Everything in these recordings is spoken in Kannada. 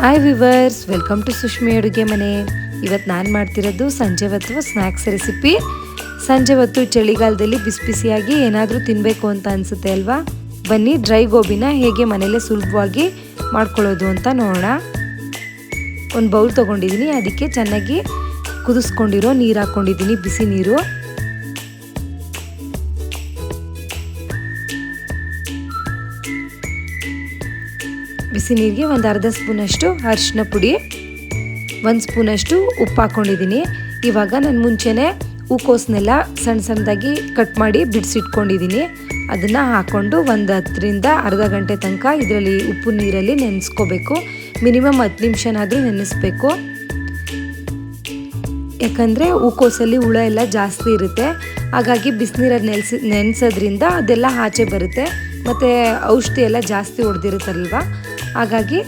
Hi viewers welcome to Sushmi ಅಡುಗೆ ಮನೆ ಇವತ್ತು ನಾನು ಮಾಡ್ತಿರೋದು ಸಂಜೆ ಹೊತ್ತು ಸ್ನ್ಯಾಕ್ಸ್ ರೆಸಿಪಿ ಸಂಜೆ ಹೊತ್ತು ಚಳಿಗಾಲದಲ್ಲಿ ಬಿಸಿ ಬಿಸಿಯಾಗಿ ಏನಾದರೂ ತಿನ್ನಬೇಕು ಅಂತ ಅನಿಸುತ್ತೆ ಅಲ್ವಾ? ಬನ್ನಿ ಡ್ರೈ ಗೋಬಿನ ಹೇಗೆ ಮನೆಯಲ್ಲೇ ಸುಲಭವಾಗಿ ಮಾಡ್ಕೊಳ್ಳೋದು ಅಂತ ನೋಡೋಣ. ಒಂದು ಬೌಲ್ ತೊಗೊಂಡಿದ್ದೀನಿ ಅದಕ್ಕೆ ಚೆನ್ನಾಗಿ ಕುದಿಸ್ಕೊಂಡಿರೋ ನೀರು ಹಾಕ್ಕೊಂಡಿದ್ದೀನಿ ಬಿಸಿ ನೀರು. ಬಿಸಿ ನೀರಿಗೆ ಒಂದು ಅರ್ಧ ಸ್ಪೂನಷ್ಟು ಅರಿಶಿನ ಪುಡಿ, ಒಂದು ಸ್ಪೂನಷ್ಟು ಉಪ್ಪು ಹಾಕ್ಕೊಂಡಿದ್ದೀನಿ ಇವಾಗ ನಾನು ಮುಂಚೆನೇ ಹೂಕೋಸನ್ನೆಲ್ಲ ಸಣ್ಣ ಸಣ್ಣದಾಗಿ ಕಟ್ ಮಾಡಿ ಬಿಡಿಸಿಟ್ಕೊಂಡಿದ್ದೀನಿ ಅದನ್ನು ಹಾಕ್ಕೊಂಡು ಒಂದು ಹತ್ತರಿಂದ ಅರ್ಧ ಗಂಟೆ ತನಕ ಇದರಲ್ಲಿ ಉಪ್ಪು ನೀರಲ್ಲಿ ನೆನೆಸ್ಕೋಬೇಕು. ಮಿನಿಮಮ್ ಹತ್ತು ನಿಮಿಷನಾದರೂ ನೆನೆಸ್ಬೇಕು. ಯಾಕಂದರೆ ಹೂಕೋಸಲ್ಲಿ ಹುಳ ಎಲ್ಲ ಜಾಸ್ತಿ ಇರುತ್ತೆ. ಹಾಗಾಗಿ ಬಿಸಿನೀರಲ್ಲಿ ನೆನೆಸಿ ನೆನೆಸೋದ್ರಿಂದ ಅದೆಲ್ಲ ಆಚೆ ಬರುತ್ತೆ. ಮತ್ತು ಔಷಧಿ ಎಲ್ಲ ಜಾಸ್ತಿ ಹೊಡೆದಿರುತ್ತಲ್ವ? ಹಾಗಾಗಿ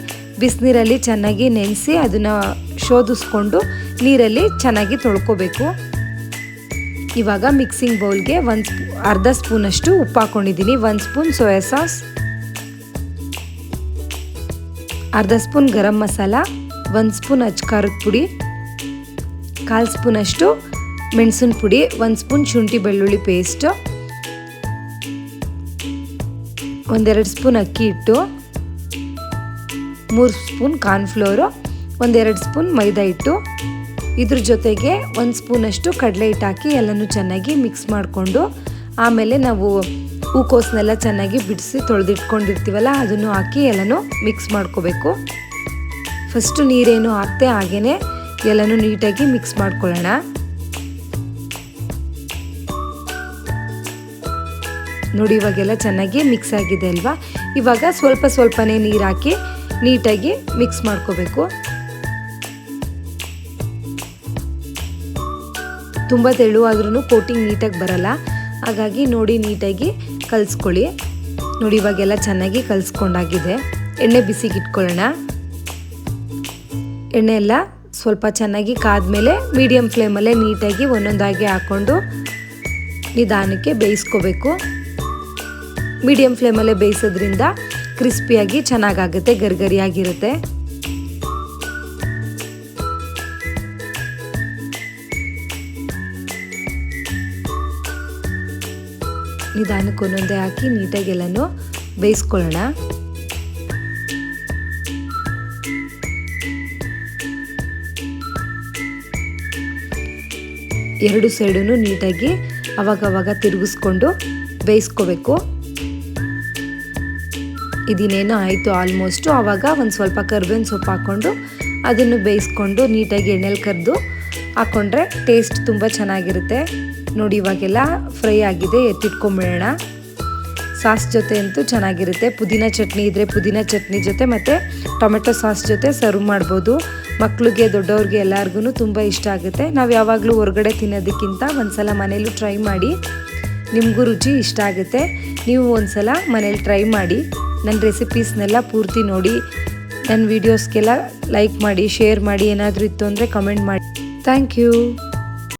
ಬಿಸಿನೀರಲ್ಲಿ ಚೆನ್ನಾಗಿ ನೆನೆಸಿ ಅದನ್ನು ಶೋಧಿಸ್ಕೊಂಡು ನೀರಲ್ಲಿ ಚೆನ್ನಾಗಿ ತೊಳ್ಕೊಬೇಕು. ಇವಾಗ ಮಿಕ್ಸಿಂಗ್ ಬೌಲ್ಗೆ ಒಂದು ಅರ್ಧ ಸ್ಪೂನಷ್ಟು ಉಪ್ಪು ಹಾಕ್ಕೊಂಡಿದ್ದೀನಿ ಒಂದು ಸ್ಪೂನ್ ಸೋಯಾ ಸಾಸ್, ಅರ್ಧ ಸ್ಪೂನ್ ಗರಂ ಮಸಾಲ, ಒಂದು ಸ್ಪೂನ್ ಅಚ್ಕಾರದ ಪುಡಿ, ಕಾಲು ಸ್ಪೂನಷ್ಟು ಮೆಣಸಿನ ಪುಡಿ, ಒಂದು ಸ್ಪೂನ್ ಶುಂಠಿ ಬೆಳ್ಳುಳ್ಳಿ ಪೇಸ್ಟು, ಒಂದೆರಡು ಸ್ಪೂನ್ ಅಕ್ಕಿ ಹಿಟ್ಟು ಮೂರು ಸ್ಪೂನ್ ಕಾರ್ನ್ಫ್ಲೋರು, ಒಂದೆರಡು ಸ್ಪೂನ್ ಮೈದಾ ಹಿಟ್ಟು. ಇದ್ರ ಜೊತೆಗೆ ಒಂದು ಸ್ಪೂನಷ್ಟು ಕಡಲೆ ಹಿಟ್ಟು ಹಾಕಿ ಎಲ್ಲನೂ ಚೆನ್ನಾಗಿ ಮಿಕ್ಸ್ ಮಾಡಿಕೊಂಡು, ಆಮೇಲೆ ನಾವು ಹೂಕೋಸನ್ನೆಲ್ಲ ಚೆನ್ನಾಗಿ ಬಿಡಿಸಿ ತೊಳೆದಿಟ್ಕೊಂಡಿರ್ತೀವಲ್ಲ, ಅದನ್ನು ಹಾಕಿ ಎಲ್ಲನೂ ಮಿಕ್ಸ್ ಮಾಡ್ಕೋಬೇಕು. ಫಸ್ಟು ನೀರೇನು ಹಾಕ್ತೆ ಹಾಗೆಯೇ ಎಲ್ಲನೂ ನೀಟಾಗಿ ಮಿಕ್ಸ್ ಮಾಡ್ಕೊಳ್ಳೋಣ. ನೋಡಿ, ಇವಾಗೆಲ್ಲ ಚೆನ್ನಾಗಿ ಮಿಕ್ಸ್ ಆಗಿದೆ ಅಲ್ವಾ? ಇವಾಗ ಸ್ವಲ್ಪ ಸ್ವಲ್ಪನೇ ನೀರು ಹಾಕಿ ನೀಟಾಗಿ ಮಿಕ್ಸ್ ಮಾಡ್ಕೋಬೇಕು. ತುಂಬ ತೆಳುವಾದ್ರೂ ಕೋಟಿಂಗ್ ನೀಟಾಗಿ ಬರಲ್ಲ. ಹಾಗಾಗಿ ನೋಡಿ, ನೀಟಾಗಿ ಕಲಿಸ್ಕೊಳ್ಳಿ. ನೋಡಿ, ಇವಾಗೆಲ್ಲ ಚೆನ್ನಾಗಿ ಕಲಿಸ್ಕೊಂಡಾಗಿದೆ. ಎಣ್ಣೆ ಬಿಸಿಗೆ ಇಟ್ಕೊಳ್ಳೋಣ. ಎಣ್ಣೆ ಎಲ್ಲ ಸ್ವಲ್ಪ ಚೆನ್ನಾಗಿ ಕಾದ್ಮೇಲೆ ಮೀಡಿಯಮ್ ಫ್ಲೇಮಲ್ಲೇ ನೀಟಾಗಿ ಒಂದೊಂದಾಗಿ ಹಾಕ್ಕೊಂಡು ನಿಧಾನಕ್ಕೆ ಬೇಯಿಸ್ಕೋಬೇಕು. ಮೀಡಿಯಮ್ ಫ್ಲೇಮಲ್ಲೇ ಬೇಯಿಸೋದ್ರಿಂದ ಕ್ರಿಸ್ಪಿಯಾಗಿ ಚೆನ್ನಾಗಾಗುತ್ತೆ, ಗರಿಗರಿಯಾಗಿರುತ್ತೆ. ನಿಧಾನಕ್ಕೆ ಒಂದೊಂದೇ ಹಾಕಿ ನೀಟಾಗಿ ಎಲ್ಲನೂ ಬೇಯಿಸ್ಕೊಳ್ಳೋಣ. ಎರಡು ಸೈಡೂ ನೀಟಾಗಿ ಅವಾಗವಾಗ ತಿರುಗಿಸ್ಕೊಂಡು ಬೇಯಿಸ್ಕೋಬೇಕು. ಇದಿನೇನೋ ಆಯಿತು ಆಲ್ಮೋಸ್ಟು ಆವಾಗ ಒಂದು ಸ್ವಲ್ಪ ಕರ್ಬೇವಿನ ಸೊಪ್ಪು ಹಾಕ್ಕೊಂಡು ಅದನ್ನು ಬೇಯಿಸ್ಕೊಂಡು ನೀಟಾಗಿ ಎಣ್ಣೆಲಿ ಕರೆದು ಹಾಕ್ಕೊಂಡ್ರೆ ಟೇಸ್ಟ್ ತುಂಬ ಚೆನ್ನಾಗಿರುತ್ತೆ. ನೋಡಿ, ಇವಾಗೆಲ್ಲ ಫ್ರೈ ಆಗಿದೆ, ಎತ್ತಿಟ್ಕೊಂಬಿಡೋಣ. ಸಾಸ್ ಜೊತೆ ಅಂತೂ ಚೆನ್ನಾಗಿರುತ್ತೆ. ಪುದೀನ ಚಟ್ನಿ ಇದ್ದರೆ ಪುದೀನ ಚಟ್ನಿ ಜೊತೆ ಮತ್ತು ಟೊಮೆಟೊ ಸಾಸ್ ಜೊತೆ ಸರ್ವ್ ಮಾಡ್ಬೋದು. ಮಕ್ಕಳಿಗೆ ದೊಡ್ಡವ್ರಿಗೆ ಎಲ್ಲರಿಗೂ ತುಂಬ ಇಷ್ಟ ಆಗುತ್ತೆ. ನಾವು ಯಾವಾಗಲೂ ಹೊರಗಡೆ ತಿನ್ನೋದಕ್ಕಿಂತ ಒಂದ್ಸಲ ಮನೇಲೂ ಟ್ರೈ ಮಾಡಿ ನಿಮಗೂ ರುಚಿ ಇಷ್ಟ ಆಗುತ್ತೆ. ನೀವು ಒಂದ್ಸಲ ಮನೇಲಿ ಟ್ರೈ ಮಾಡಿ. ನನ್ನ ರೆಸಿಪೀಸ್ನೆಲ್ಲ ಪೂರ್ತಿ ನೋಡಿ, ನನ್ನ ವೀಡಿಯೋಸ್ಗೆಲ್ಲ ಲೈಕ್ ಮಾಡಿ ಶೇರ್ ಮಾಡಿ ಏನಾದರೂ ಇತ್ತು ಅಂದರೆ ಕಮೆಂಟ್ ಮಾಡಿ. Thank you